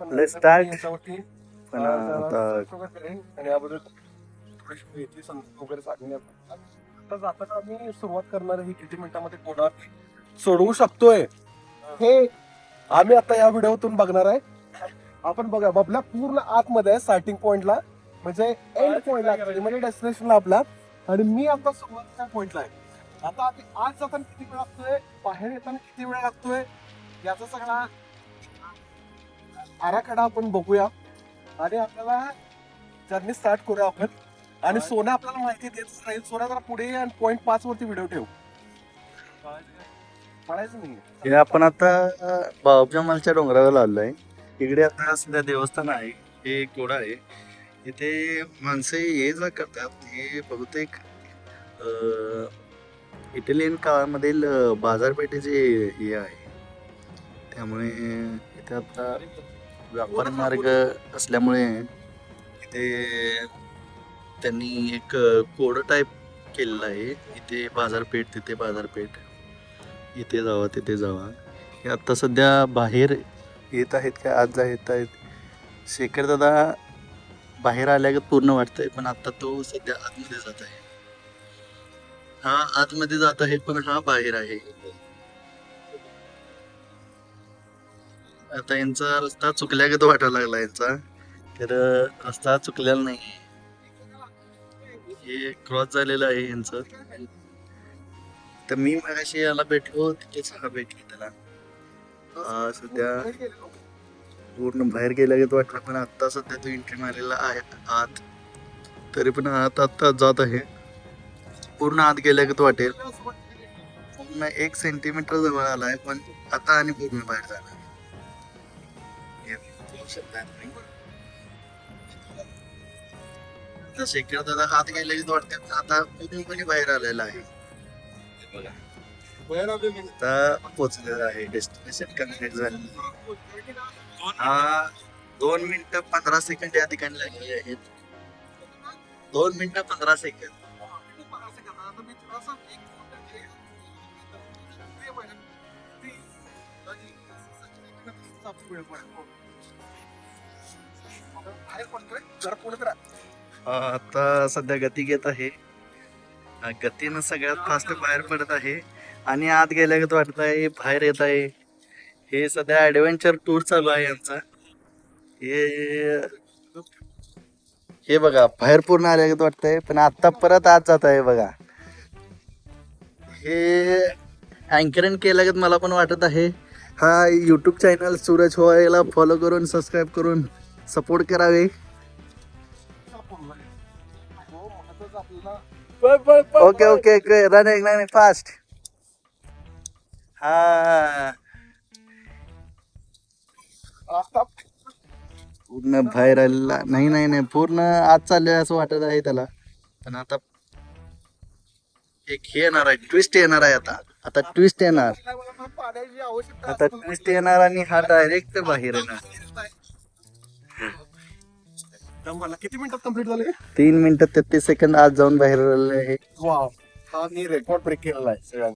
पण Let's start. याच्यावरती, पण अं, आता वगैरे आणि याबद्दल थोडीशी माहिती समजून वगैरे आपण. आता जाताना आम्ही सुरुवात करणार आहे ही किती मिनिटांमध्ये कोणा सोडवू शकतोय? हे आम्ही आता या व्हिडिओतून बघणार आहे. आपण बघा आपल्या पूर्ण आतमध्ये आहे स्टार्टिंग पॉइंटला म्हणजे एंड पॉइंटला म्हणजे डेस्टिनेशनला आपला. आणि मी आता सुरुवातीच्या पॉइंटला आहे. आता आम्ही आज जाताना किती वेळ लागतोय? बाहेर येताना किती वेळ लागतोय? याचा सगळा आराखडा आपण बघूया. आणि आपल्याला जर्नी स्टार्ट करूया आपण. आणि सोना आपल्याला माहिती देत राहील सोना जरा पुढे आणि पॉईंट पाच वरती व्हिडिओ ठेव. पळायचं नाही हे आपण आता बाबजामालच्या डोंगरावर आलोय. इकडे आता सध्या देवस्थान आहे. हे एक घोडा आहे. इथे माणसे ये जा करतात. हे बहुतेक अं, इटालियन काळामधील अं, बाजारपेठेचे हे आहे. त्यामुळे इथे आता व्यापार मार्ग असल्यामुळे इथे त्यांनी एक कोड टाईप केलेला आहे. इथे बाजारपेठ तिथे बाजारपेठ. इथे जावा तिथे जावा. हे आत्ता सध्या बाहेर येत आहेत का? आज जा येत आहेत. शेखर दादा बाहेर आल्या पूर्ण वाटतंय पण आता तो सध्या आतमध्ये जात आहे. हा आतमध्ये जात आहे पण हा बाहेर आहे. आता यांचा रस्ता चुकल्यागत वाटायला लागला यांचा. तर रस्ता चुकलेला नाही. हे क्रॉस झालेलं आहे यांचं. तर मी मगाशी याला भेटलो तिथेच हा भेटली त्याला. सध्या पूर्ण बाहेर गेल्यागत वाटलं पण आता सध्या तो एंट्री मारलेला आहे आत. तरी पण आत आत्ता जात आहे. पूर्ण आत गेल्यागत वाटेल. पूर्ण एक सेंटीमीटर जवळ आलाय पण आता आणि पूर्ण बाहेर जाणार. बघू शकता तुम्ही. आता शेखर दादा आत गेल्यागत वाटते. पण आता पूर्णपणे बाहेर आलेला आहे. बघा. आता पोहोचलेला आहे डेस्टिनेशन कंप्लीट झालेलं हा दोन मिनिटं पंधरा सेकंड या ठिकाणी लागलेले आहेत. दोन मिनिटं पंधरा आता सध्या गती घेत आहे. गतीनं सगळ्यात फास्ट बाहेर पडत आहे. आणि आत गेल्यागत वाटत आहे बाहेर येत आहे. हे सध्या ऍडव्हेंचर टूर चालू आहे यांचा हे हे बघा बाहेर पूर्ण आल्यागत वाटतंय पण आता परत आत जात आहे बघा. हे अँकरिंग केल्यागत मला पण वाटत आहे. हा युट्यूब चॅनल सूरज होयला फॉलो करून सबस्क्राईब करून सपोर्ट करावे okay okay okay running running fast हा पूर्ण बाहेर आलेला नाही नाही नाही. पूर्ण आज चाललंय असं वाटत आहे त्याला. पण आता एक हे येणार आहे. ट्विस्ट येणार आहे आता. आता ट्विस्ट येणार. आता ट्विस्ट येणार आणि हा डायरेक्ट बाहेर येणार. मला किती मिनिटात कंप्लीट झाले तीन मिनिटं तेहतीस सेकंद आज जाऊन बाहेर आलेले आहे. वा हा मी रेकॉर्ड ब्रेक केलेला आहे सगळ्यांचा